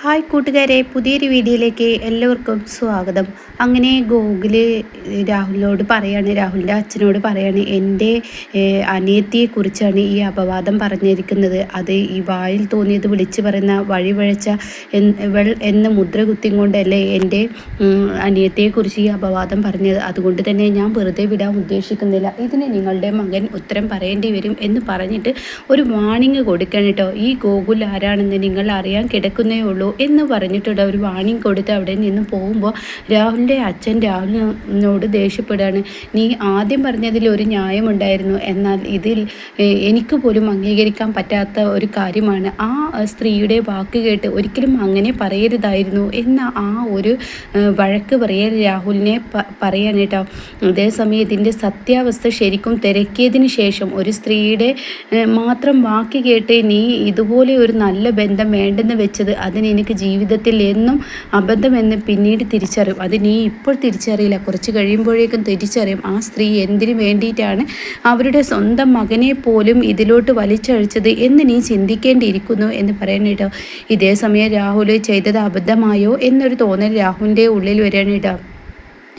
Hi കൂട്ടുകാരെ പുതിയൊരു വീഡിയോയിലേക്ക് എല്ലാവർക്കും സ്വാഗതം. അങ്ങനെ ഗോകുൽ രാഹുലിനോട് പറയാണ് രാഹുലിന്റെ അച്ഛനോട് പറയാണ് എന്റെ അനിയത്തിയെക്കുറിച്ചാണ് ഈ അപവാദം പറഞ്ഞിരിക്കുന്നത്. അത് ഈ വായിൽ തോന്നിയത് വിളിച്ചു പറയുന്ന വഴിവഴച്ച വഴച്ച എന്ന മുദ്ര കുത്തിയും കൊണ്ടല്ലേ എന്റെ അനിയത്തിയെക്കുറിച്ച് ഈ അപവാദം പറഞ്ഞത്. അതുകൊണ്ട് തന്നെ ഞാൻ വെറുതെ വിടാൻ ഉദ്ദേശിക്കുന്നില്ല. ഇതിന് നിങ്ങളുടെ മകൻ ഉത്തരം പറയേണ്ടി വരും എന്ന് പറഞ്ഞിട്ട് ഒരു വാണിങ് കൊടുക്കണം കേട്ടോ. ഈ ഗോകുൽ ആരാണെന്ന് നിങ്ങൾ അറിയാൻ കിടക്കുന്നേ ഉള്ളൂ. എന്ന് പറഞ്ഞിട്ടുണ്ട്. അവർ വാണിംഗ് കൊടുത്ത് അവിടെ നിന്ന് പോകുമ്പോൾ രാഹുലിന്റെ അച്ഛൻ രാഹുലിനോട് ദേഷ്യപ്പെടുകയാണ്. നീ ആദ്യം പറഞ്ഞതിൽ ഒരു ന്യായമുണ്ടായിരുന്നു. എന്നാൽ ഇതിൽ എനിക്ക് പോലും അംഗീകരിക്കാൻ പറ്റാത്ത ഒരു കാര്യമാണ്. ആ സ്ത്രീയുടെ വാക്ക് കേട്ട് ഒരിക്കലും അങ്ങനെ പറയരുതായിരുന്നു എന്ന ആ ഒരു വഴക്ക് പറയൽ രാഹുലിനെ പറയാൻ കേട്ടോ. അതേസമയം ഇതിന്റെ സത്യാവസ്ഥ ശരിക്കും തിരക്കിയതിന് ശേഷം ഒരു സ്ത്രീയുടെ മാത്രം വാക്ക് കേട്ട് നീ ഇതുപോലെ ഒരു നല്ല ബന്ധം വേണ്ടെന്ന് വെച്ചത് അതിന് എനിക്ക് ജീവിതത്തിൽ എന്നും അബദ്ധമെന്ന് പിന്നീട് തിരിച്ചറിയും. അത് നീ ഇപ്പോൾ തിരിച്ചറിയില്ല. കുറച്ച് കഴിയുമ്പോഴേക്കും തിരിച്ചറിയും. ആ സ്ത്രീ എന്തിനു വേണ്ടിയിട്ടാണ് അവരുടെ സ്വന്തം മകനെ പോലും ഇതിലോട്ട് വലിച്ചഴിച്ചത് എന്ന് നീ ചിന്തിക്കേണ്ടിയിരിക്കുന്നു എന്ന് പറയണേട്ടോ ഇതേ സമയം രാഹുൽ ചെയ്തത് അബദ്ധമായോ എന്നൊരു തോന്നൽ രാഹുലിന്റെ ഉള്ളിൽ വരികയാണ് കേട്ടോ.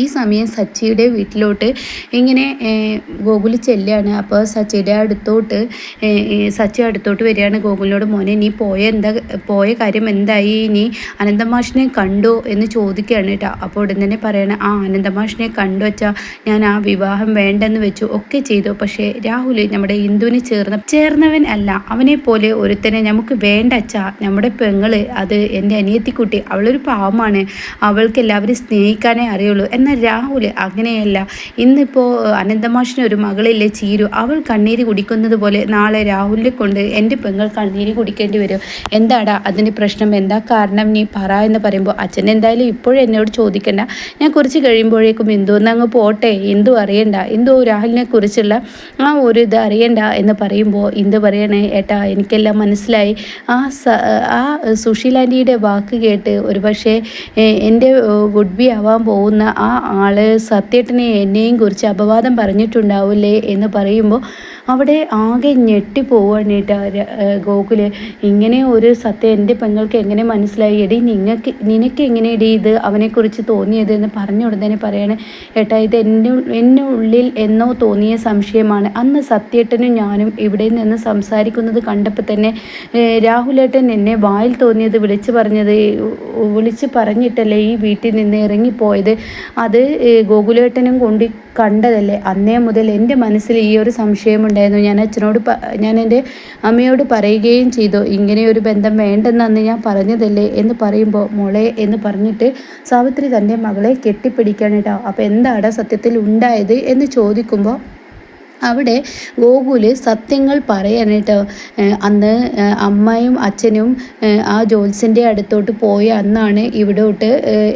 ഈ സമയം സച്ചിയുടെ വീട്ടിലോട്ട് ഇങ്ങനെ ഗോകുലി ചെല്ലുകയാണ് അപ്പോൾ സച്ചിയുടെ അടുത്തോട്ട് സച്ചി അടുത്തോട്ട് വരികയാണ്. ഗോകുലിനോട് മോനെ നീ പോയ എന്താ പോയ കാര്യം എന്തായി? നീ അനന്തമാഷിനെ കണ്ടോ? എന്ന് ചോദിക്കുകയാണ് കേട്ടോ അപ്പോൾ ഉടൻ തന്നെ പറയണം ആ അനന്തമാഷിനെ കണ്ടു വച്ചാൽ ഞാൻ ആ വിവാഹം വേണ്ടെന്ന് വെച്ചു. ഒക്കെ ചെയ്തു. പക്ഷേ രാഹുൽ നമ്മുടെ ഹിന്ദുവിന് ചേർന്ന ചേർന്നവൻ അല്ല. അവനെ പോലെ ഒരുത്തനെ നമുക്ക് വേണ്ട അച്ഛാ. നമ്മുടെ പെങ്ങൾ അത് എന്റെ അനിയത്തിക്കുട്ടി. അവളൊരു പാവമാണ്. അവൾക്ക് എല്ലാവരും സ്നേഹിക്കാനേ അറിയുള്ളൂ. എന്നാൽ രാഹുൽ അങ്ങനെയല്ല. ഇന്നിപ്പോൾ അനന്തമാഷിന് ഒരു മകളില്ലേ ചീരു അവൾ കണ്ണീര് കുടിക്കുന്നത് പോലെ നാളെ രാഹുലിനെ കൊണ്ട് എന്റെ പെങ്ങൾ കണ്ണീര് കുടിക്കേണ്ടി വരും. എന്താടാ അതിന് പ്രശ്നം? എന്താ കാരണം? നീ പറ എന്ന് പറയുമ്പോൾ അച്ഛൻ എന്തായാലും ഇപ്പോഴും എന്നോട് ചോദിക്കണ്ട. ഞാൻ കുറച്ച് കഴിയുമ്പോഴേക്കും ഇന്ദു ഒന്ന് അങ്ങ് പോട്ടെ ഇന്ദു അറിയണ്ട. ഇന്ദു രാഹുലിനെ കുറിച്ചുള്ള ആ ഒരു ഇത് അറിയണ്ട എന്ന് പറയുമ്പോൾ ഇന്ദു പറയണേ ഏട്ടാ? എനിക്കെല്ലാം മനസ്സിലായി. ആ ആ സുശീലാന്റിയുടെ വാക്ക് കേട്ട് ഒരുപക്ഷെ എന്റെ വുഡ് ബി ആവാൻ പോകുന്ന ആ ആൾ സത്യേട്ടനെ എന്നെയും കുറിച്ച് അപവാദം പറഞ്ഞിട്ടുണ്ടാവില്ലേ എന്ന് പറയുമ്പോൾ അവിടെ ആകെ ഞെട്ടിപ്പോവാണ് കേട്ടോ ഗോകുൽ. ഇങ്ങനെ ഒരു സത്യം എന്റെ പെങ്ങൾക്ക് എങ്ങനെ മനസ്സിലായി? എടി നിങ്ങൾക്ക് നിനക്ക് എങ്ങനെ ഇത് അവനെക്കുറിച്ച് തോന്നിയത് എന്ന് പറഞ്ഞ ഉടനെ പറയാണ് ഏട്ടാ ഇത് എന്റെ എന്റെ ഉള്ളിൽ എന്നോ തോന്നിയ സംശയമാണ്. അന്ന് സത്യേട്ടനും ഞാനും ഇവിടെ നിന്ന് സംസാരിക്കുന്നത് കണ്ടപ്പോൾ തന്നെ രാഹുലേട്ടൻ എന്നെ വായിൽ തോന്നിയത് വിളിച്ചു പറഞ്ഞത് വിളിച്ച് പറഞ്ഞിട്ടല്ലേ ഈ വീട്ടിൽ നിന്ന് ഇറങ്ങിപ്പോയത്? അത് ഗോകുലേട്ടനും കൊണ്ട് കണ്ടതല്ലേ? അന്നേ മുതൽ എന്റെ മനസ്സിൽ ഈ ഒരു സംശയമുണ്ടായിരുന്നു. ഞാൻ അച്ഛനോട് ഞാൻ എന്റെ അമ്മയോട് പറയുകയും ചെയ്തു ഇങ്ങനെ ഒരു ബന്ധം വേണ്ടെന്ന് അന്ന് ഞാൻ പറഞ്ഞതല്ലേ? എന്ന് പറയുമ്പോൾ മോളെ എന്ന് പറഞ്ഞിട്ട് സാവിത്രി തന്റെ മകളെ കെട്ടിപ്പിടിക്കാൻ കേട്ടോ അപ്പോൾ എന്താണ് സത്യത്തിൽ ഉണ്ടായത് എന്ന് ചോദിക്കുമ്പോൾ അവിടെ ഗോകുൽ സത്യങ്ങൾ പറയാനായിട്ട് അന്ന് അമ്മയും അച്ഛനും ആ ജോത്സ്യന്റെ അടുത്തോട്ട് പോയ അന്നാണ് ഇവിടോട്ട്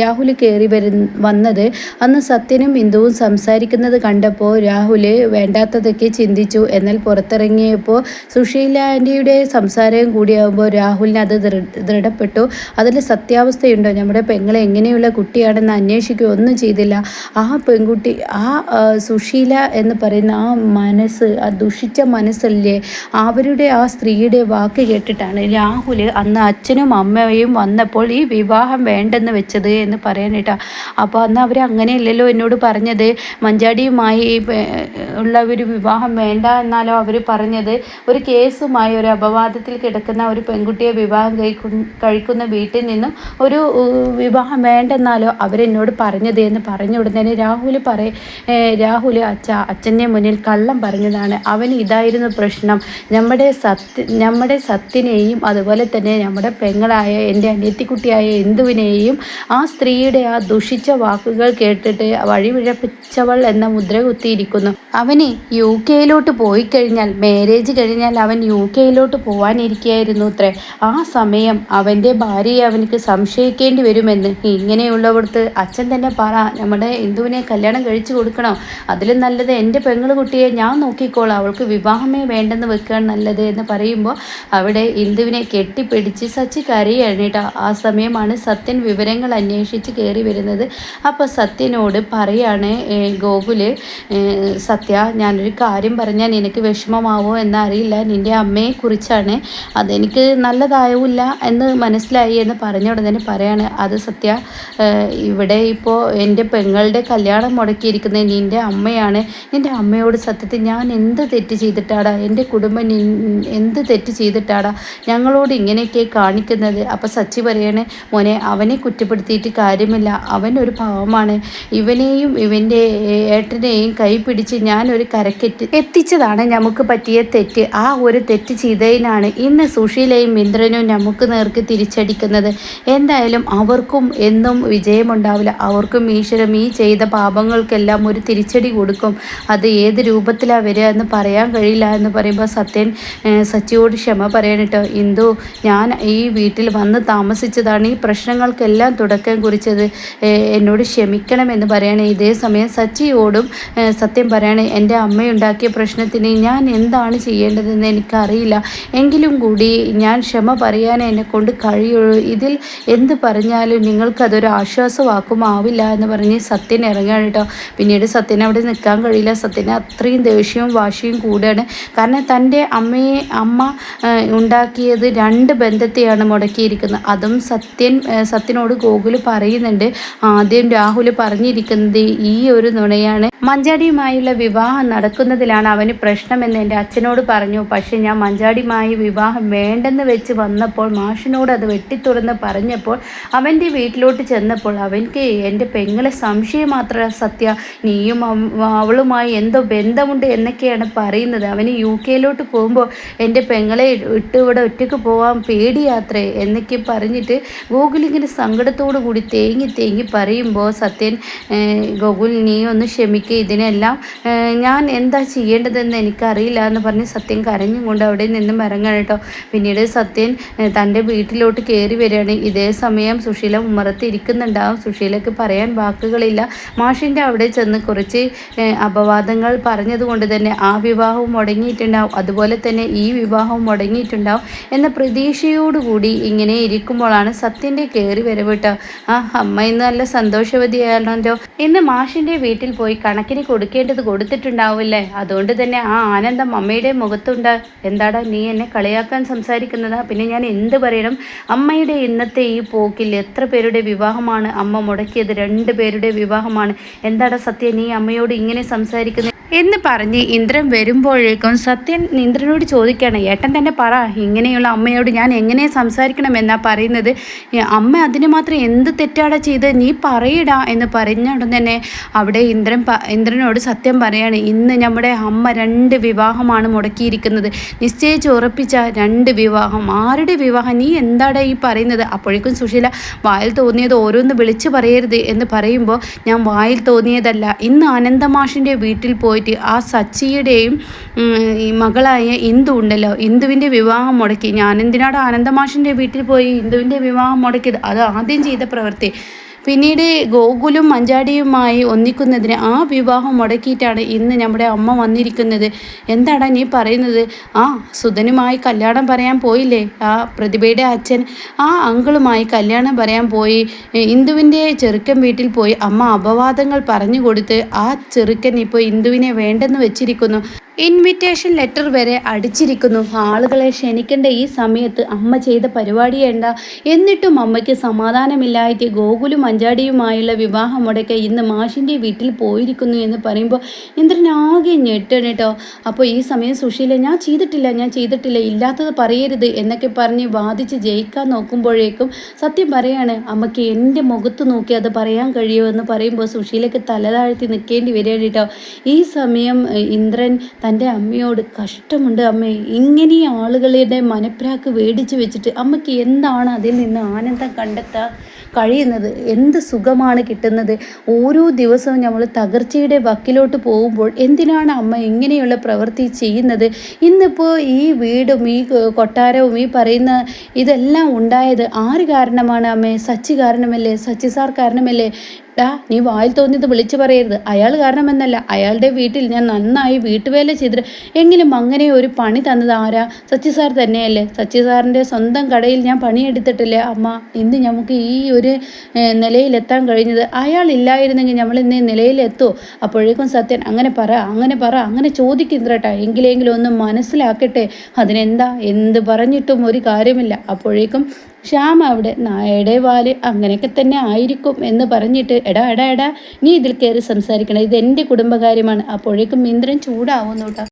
രാഹുൽ കയറി വരു വന്നത്. അന്ന് സത്യനും ബിന്ദുവും സംസാരിക്കുന്നത് കണ്ടപ്പോൾ രാഹുൽ വേണ്ടാത്തതൊക്കെ ചിന്തിച്ചു. എന്നാൽ പുറത്തിറങ്ങിയപ്പോൾ സുശീല ആന്റിയുടെ സംസാരം കൂടിയാകുമ്പോൾ രാഹുലിന് അത് ദൃഢപ്പെട്ടു. അതിൽ സത്യാവസ്ഥയുണ്ടോ? നമ്മുടെ പെങ്ങളെ എങ്ങനെയുള്ള കുട്ടിയാണെന്ന് അന്വേഷിക്കുകയോ ഒന്നും ചെയ്തില്ല. ആ പെൺകുട്ടി ആ, സുശീല എന്ന് പറയുന്ന ആ മനസ്സ് ആ ദുഷിച്ച മനസ്സല്ലേ അവരുടെ ആ സ്ത്രീയുടെ വാക്ക് കേട്ടിട്ടാണ്. രാഹുൽ അന്ന് അച്ഛനും അമ്മയും വന്നപ്പോൾ ഈ വിവാഹം വേണ്ടെന്ന് വെച്ചത് എന്ന് പറയാനേട്ടാ. അപ്പോൾ അന്ന് അവർ അങ്ങനെയല്ലല്ലോ എന്നോട് പറഞ്ഞത്. മഞ്ചാടിയുമായി ഉള്ള ഒരു വിവാഹം വേണ്ട എന്നാലോ അവർ പറഞ്ഞത്. ഒരു കേസുമായി ഒരു അപവാദത്തിൽ കിടക്കുന്ന ഒരു പെൺകുട്ടിയെ വിവാഹം കഴിക്കുന്ന വീട്ടിൽ നിന്നും ഒരു വിവാഹം വേണ്ടെന്നാലോ അവരെന്നോട് പറഞ്ഞത് എന്ന് പറഞ്ഞു ഉടനെ രാഹുൽ പറയ രാഹുൽ അച്ഛ അച്ഛന്റെ മുന്നിൽ കള്ളം പറഞ്ഞതാണ്. അവന് ഇതായിരുന്നു പ്രശ്നം. നമ്മുടെ സത്യ നമ്മുടെ സത്തിനെയും അതുപോലെ തന്നെ നമ്മുടെ പെങ്ങളായ എന്റെ അനിയത്തിക്കുട്ടിയായ എന്തുവിനെയും ആ സ്ത്രീയുടെ ആ ദുഷിച്ച വാക്കുകൾ കേട്ടിട്ട് വഴിവിഴപ്പിച്ചവൾ എന്ന മുദ്ര കുത്തിയിരിക്കുന്നു. അവന് യു കെയിലോട്ട് പോയി കഴിഞ്ഞാൽ മാരേജ് കഴിഞ്ഞാൽ അവൻ യു കെയിലോട്ട് പോവാനിരിക്കുകയായിരുന്നു അത്രേ. ആ സമയം അവന്റെ ഭാര്യയെ അവനക്ക് സംശയിക്കേണ്ടി വരുമെന്ന്. ഇങ്ങനെയുള്ളവിടത്ത് അച്ഛൻ തന്നെ പറ നമ്മുടെ ഇന്ദുവിനെ കല്യാണം കഴിച്ചു കൊടുക്കണം? അതിലും നല്ലത് എന്റെ പെങ്ങൾ കുട്ടിയെ സുശീലയെ ഞാൻ നോക്കിക്കോളാം. അവൾക്ക് വിവാഹമേ വേണ്ടെന്ന് വെക്കുകയാണ് നല്ലത് എന്ന് പറയുമ്പോൾ അവിടെ ഇന്ദുവിനെ കെട്ടിപ്പിടിച്ച് സച്ചി കരയാണ് ആ സമയമാണ് സത്യൻ വിവരങ്ങൾ അന്വേഷിച്ച് കയറി വരുന്നത്. അപ്പോൾ സത്യനോട് പറയാണ് ഗോകുൽ സത്യ ഞാനൊരു കാര്യം പറഞ്ഞാൽ നിനക്ക് വിഷമമാവോ എന്നറിയില്ല. നിന്റെ അമ്മയെക്കുറിച്ചാണ് അതെനിക്ക് നല്ലതാവില്ല എന്ന് മനസ്സിലായി എന്ന് പറഞ്ഞ ഉടനെ പറയാണ്. അത് സത്യ ഇവിടെ ഇപ്പോൾ എന്റെ പെങ്ങളുടെ കല്യാണം മുടക്കിയിരിക്കുന്നത് നിന്റെ അമ്മയാണ്. നിന്റെ അമ്മയോട് സത്യത്തിൽ ഞാൻ എന്ത് തെറ്റ് ചെയ്തിട്ടാടാ? എന്റെ കുടുംബം എന്ത് തെറ്റ് ചെയ്തിട്ടാടാ? ഞങ്ങളോട് ഇങ്ങനെയൊക്കെ കാണിക്കുന്നത്. അപ്പം സച്ചി പറയണേ മോനെ അവനെ കുറ്റപ്പെടുത്തിയിട്ട് കാര്യമില്ല. അവൻ ഒരു പാവമാണ്. ഇവനെയും ഇവന്റെ ഏട്ടനെയും കൈ പിടിച്ച് ഞാനൊരു കരക്കെറ്റ് എത്തിച്ചതാണ് നമുക്ക് പറ്റിയ തെറ്റ്. ആ ഒരു തെറ്റ് ചെയ്തതിനാണ് ഇന്ന് സുഷീലയും ഇന്ദ്രനും നമുക്ക് നേർക്ക് തിരിച്ചടിക്കുന്നത്. എന്തായാലും അവർക്കും എന്നും വിജയമുണ്ടാവില്ല. അവർക്കും ഈശ്വരം ഈ ചെയ്ത പാപങ്ങൾക്കെല്ലാം ഒരു തിരിച്ചടി കൊടുക്കും. അത് ഏത് രൂപത്തിലാണ് വരിക എന്ന് പറയാൻ കഴിയില്ല എന്ന് പറയുമ്പോൾ സത്യൻ സച്ചിയോട് ക്ഷമ പറയണിട്ടോ ഇന്ദു ഞാൻ ഈ വീട്ടിൽ വന്ന് താമസിച്ചതാണ്. ഈ പ്രശ്നങ്ങൾക്കെല്ലാം തുടക്കം കുറിച്ചത് എന്നോട് ക്ഷമിക്കണമെന്ന് പറയണേ. ഇതേ സമയം സച്ചിയോടും സത്യം പറയണേ എന്റെ അമ്മയുണ്ടാക്കിയ പ്രശ്നത്തിന് ഞാൻ എന്താണ് ചെയ്യേണ്ടതെന്ന് എനിക്കറിയില്ല. എങ്കിലും കൂടി ഞാൻ ക്ഷമ പറയാൻ എന്നെ കൊണ്ട് കഴിയുള്ളൂ. ഇതിൽ എന്ത് പറഞ്ഞാലും നിങ്ങൾക്കതൊരു ആശ്വാസവാക്കുമാവില്ല എന്ന് പറഞ്ഞ് സത്യൻ ഇറങ്ങുകയാണ് കേട്ടോ. പിന്നീട് സത്യൻ അവിടെ നിൽക്കാൻ കഴിയില്ല. സത്യന് അത്രയും ദേഷ്യവും വാശിയും കൂടെയാണ്. കാരണം തന്റെ അമ്മയെ അമ്മ ഉണ്ടാക്കിയത് രണ്ട് ബന്ധത്തെയാണ് മുടക്കിയിരിക്കുന്നത്. അതും സത്യൻ സത്യനോട് ഗോകുൽ പറയുന്നുണ്ട്. ആദ്യം രാഹുൽ പറഞ്ഞിരിക്കുന്നത് ഈ ഒരു നുണയാണ്. മഞ്ചാടിയുമായുള്ള വിവാഹം നടക്കുന്നതിലാണ് അവന് പ്രശ്നമെന്ന് എന്റെ അച്ഛനോട് പറഞ്ഞു. പക്ഷേ ഞാൻ മഞ്ചാടിയുമായി വിവാഹം വേണ്ടെന്ന് വെച്ച് വന്നപ്പോൾ മാഷിനോട് അത് വെട്ടിത്തുറന്ന് പറഞ്ഞപ്പോൾ അവന്റെ വീട്ടിലോട്ട് ചെന്നപ്പോൾ അവൻക്ക് എന്റെ പെങ്ങളെ സംശയം മാത്രമേ സത്യ. നീയും അവളുമായി എന്തോ ബന്ധമുണ്ട് എന്നൊക്കെയാണ് പറയുന്നത്. അവന് യു കെയിലോട്ട് പോകുമ്പോൾ എന്റെ പെങ്ങളെ ഇട്ട് ഇവിടെ ഒറ്റയ്ക്ക് പോകാൻ പേടിയാത്രേ എന്നൊക്കെ പറഞ്ഞിട്ട് ഗോകുലിങ്ങനെ സങ്കടത്തോടു കൂടി തേങ്ങി തേങ്ങി പറയുമ്പോൾ സത്യൻ ഗോകുൽ നീ ഒന്ന് ക്ഷമിക്കുക ഇതിനെല്ലാം ഞാൻ എന്താ ചെയ്യേണ്ടതെന്ന് എനിക്കറിയില്ല എന്ന് പറഞ്ഞ് സത്യൻ കരഞ്ഞും കൊണ്ട് അവിടെ നിന്നും ഇറങ്ങണം കേട്ടോ. പിന്നീട് സത്യൻ തന്റെ വീട്ടിലോട്ട് കയറി വരികയാണ്. ഇതേ സമയം സുശീല ഉമ്മറത്ത് ഇരിക്കുന്നുണ്ടാവും സുശീലക്ക് പറയാൻ വാക്കുകളില്ല. മാഷിന്റെ അവിടെ ചെന്ന് കുറച്ച് അപവാദങ്ങൾ പറഞ്ഞതുകൊണ്ട് തന്നെ ആ വിവാഹവും മുടങ്ങിയിട്ടുണ്ടാവും. അതുപോലെ തന്നെ ഈ വിവാഹവും മുടങ്ങിയിട്ടുണ്ടാവും എന്ന പ്രതീക്ഷയോടുകൂടി ഇങ്ങനെ ഇരിക്കുമ്പോഴാണ് സത്യന്റെ കയറി വരവിട്ട ആ അമ്മ ഇന്ന് നല്ല സന്തോഷവതിയാണല്ലോ ഇന്ന് മാഷിന്റെ വീട്ടിൽ പോയി കണക്കിന് കൊടുക്കേണ്ടത് കൊടുത്തിട്ടുണ്ടാവില്ലേ? അതുകൊണ്ട് തന്നെ ആ ആനന്ദം അമ്മയുടെ മുഖത്തുണ്ട്. എന്താടാ നീ എന്നെ കളിയാക്കാൻ സംസാരിക്കുന്നതാ? പിന്നെ ഞാൻ എന്ത് പറയണം? അമ്മയുടെ ഇന്നത്തെ ഈ പോക്കിൽ എത്ര പേരുടെ വിവാഹമാണ്? അമ്മ മുടക്കിയത് രണ്ട് പേരുടെ വിവാഹമാണ്. എന്താടാ സത്യ? നീ അമ്മയോട് ഇങ്ങനെ സംസാരിക്കുന്നത്? എന്ന് പറഞ്ഞ് ഇന്ദ്രൻ വരുമ്പോഴേക്കും സത്യൻ ഇന്ദ്രനോട് ചോദിക്കുകയാണ് ഏട്ടൻ തന്നെ പറ ഇങ്ങനെയുള്ള അമ്മയോട് ഞാൻ എങ്ങനെ സംസാരിക്കണമെന്നാണ് പറയുന്നത്? അമ്മ അതിന് മാത്രം എന്ത് തെറ്റാടാ ചെയ്ത്? നീ പറയടാ എന്ന് പറഞ്ഞ ഉടൻ തന്നെ അവിടെ ഇന്ദ്രൻ ഇന്ദ്രനോട് സത്യം പറയാണ് ഇന്ന് നമ്മുടെ അമ്മ രണ്ട് വിവാഹമാണ് മുടക്കിയിരിക്കുന്നത്. നിശ്ചയിച്ച് ഉറപ്പിച്ച രണ്ട് വിവാഹം. ആരുടെ വിവാഹം? നീ എന്താടാ ഈ പറയുന്നത്? അപ്പോഴേക്കും സുശീല വായിൽ തോന്നിയത് ഓരോന്ന് വിളിച്ചു പറയരുത് എന്ന് പറയുമ്പോൾ ഞാൻ വായിൽ തോന്നിയതല്ല ഇന്ന് അനന്തമാഷിന്റെ വീട്ടിൽ പോയി പോയിട്ട് ആ സച്ചിയുടെയും ഈ മകളായ ഇന്ദു ഉണ്ടല്ലോ ഇന്ദുവിന്റെ വിവാഹം മുടക്കി. ഞാനെന്തിനാണ് ആനന്ദമാഷിന്റെ വീട്ടിൽ പോയി ഇന്ദുവിന്റെ വിവാഹം മുടക്കിയത്? അത് ആദ്യം ചെയ്ത പ്രവൃത്തി. പിന്നീട് ഗോകുലും മഞ്ചാടിയുമായി ഒന്നിക്കുന്നതിന് ആ വിവാഹം മുടക്കിയിട്ടാണ് ഇന്ന് നമ്മുടെ അമ്മ വന്നിരിക്കുന്നത്. എന്താടാ നീ പറയുന്നത്? ആ സുധനുമായി കല്യാണം പറയാൻ പോയില്ലേ? ആ പ്രതിഭയുടെ അച്ഛൻ ആ അങ്കിളുമായി കല്യാണം പറയാൻ പോയി. ഇന്ദുവിന്റെ ചെറുക്കൻ വീട്ടിൽ പോയി. അമ്മ അപവാദങ്ങൾ പറഞ്ഞു കൊടുത്ത് ആ ചെറുക്കൻ ഇപ്പോൾ ഇന്ദുവിനെ വേണ്ടെന്ന് വെച്ചിരിക്കുന്നു. ഇൻവിറ്റേഷൻ ലെറ്റർ വരെ അടിച്ചിരിക്കുന്നു. ആളുകളെ ക്ഷണിക്കേണ്ട ഈ സമയത്ത് അമ്മ ചെയ്ത പരിപാടി എന്താ? എന്നിട്ടും അമ്മയ്ക്ക് സമാധാനമില്ലായിട്ട് ഗോകുലും അഞ്ചാടിയുമായുള്ള വിവാഹം മുടക്ക ഇന്ന് മാഷിന്റെ വീട്ടിൽ പോയിരിക്കുന്നു എന്ന് പറയുമ്പോൾ ഇന്ദ്രനാകെ ഞെട്ടണം അപ്പോൾ ഈ സമയം സുശീല ഞാൻ ചെയ്തിട്ടില്ല ഞാൻ ചെയ്തിട്ടില്ല ഇല്ലാത്തത് പറയരുത് എന്നൊക്കെ പറഞ്ഞ് വാദിച്ച് ജയിക്കാൻ നോക്കുമ്പോഴേക്കും സത്യം പറയാണ് അമ്മയ്ക്ക് എന്റെ മുഖത്ത് നോക്കി അത് പറയാൻ കഴിയുമോ? എന്ന് പറയുമ്പോൾ സുശീലയ്ക്ക് തലതാഴ്ത്തി നിൽക്കേണ്ടി വരികയാണ് കേട്ടോ. ഈ സമയം ഇന്ദ്രൻ തന്റെ അമ്മയോട് കഷ്ടമുണ്ട് അമ്മേ. ഇങ്ങനെ ആളുകളുടെ മനപ്രാക്ക് വേടിച്ച് വെച്ചിട്ട് അമ്മയ്ക്ക് എന്താണ് അതിൽ നിന്ന് ആനന്ദം കണ്ടെത്താൻ കഴിയുന്നത്? എന്ത് സുഖമാണ് കിട്ടുന്നത്? ഓരോ ദിവസവും നമ്മൾ തകർച്ചയുടെ വക്കിലോട്ട് പോകുമ്പോൾ എന്തിനാണ് അമ്മ ഇങ്ങനെയുള്ള പ്രവൃത്തി ചെയ്യുന്നത്? ഇന്നിപ്പോൾ ഈ വീടും ഈ കൊട്ടാരവും ഈ പറയുന്ന ഇതെല്ലാം ഉണ്ടായത് ആര് കാരണമാണ് അമ്മേ? സച്ചി കാരണമല്ലേ? സച്ചി സാർ കാരണമല്ലേ? ഡാ നീ വായിൽ തോന്നിയത് വിളിച്ചു പറയരുത്. അയാൾ കാരണമെന്നല്ല. അയാളുടെ വീട്ടിൽ ഞാൻ നന്നായി വീട്ടുവേല ചെയ്തിട്ട് എങ്കിലും അങ്ങനെ ഒരു പണി തന്നത് ആരാ? സച്ചി സാർ തന്നെയല്ലേ. സച്ചി സാറിന്റെ സ്വന്തം കടയിൽ ഞാൻ പണിയെടുത്തിട്ടില്ലേ? അമ്മ ഇന്ന് നമുക്ക് ഈ ഒരു നിലയിലെത്താൻ കഴിഞ്ഞത്. അയാൾ ഇല്ലായിരുന്നെങ്കിൽ നമ്മൾ ഇന്ന് നിലയിലെത്തുമോ അപ്പോഴേക്കും സത്യൻ അങ്ങനെ പറ അങ്ങനെ പറ അങ്ങനെ ചോദിക്കുന്നിരട്ടാ എങ്കിലെങ്കിലും ഒന്ന് മനസ്സിലാക്കട്ടെ. അതിനെന്താ? എന്ത് പറഞ്ഞിട്ടും ഒരു കാര്യമില്ല. അപ്പോഴേക്കും ശ്യാം അവിടെ നായയുടെ വാൽ അങ്ങനെയൊക്കെ തന്നെ ആയിരിക്കും എന്ന് പറഞ്ഞിട്ട് എടാ എടാ എടാ നീ ഇതിൽ കയറി സംസാരിക്കണം. ഇത് എന്റെ കുടുംബകാര്യമാണ്. അപ്പോഴേക്കും ഇന്ദ്രൻ ചൂടാവുന്നു കേട്ടോ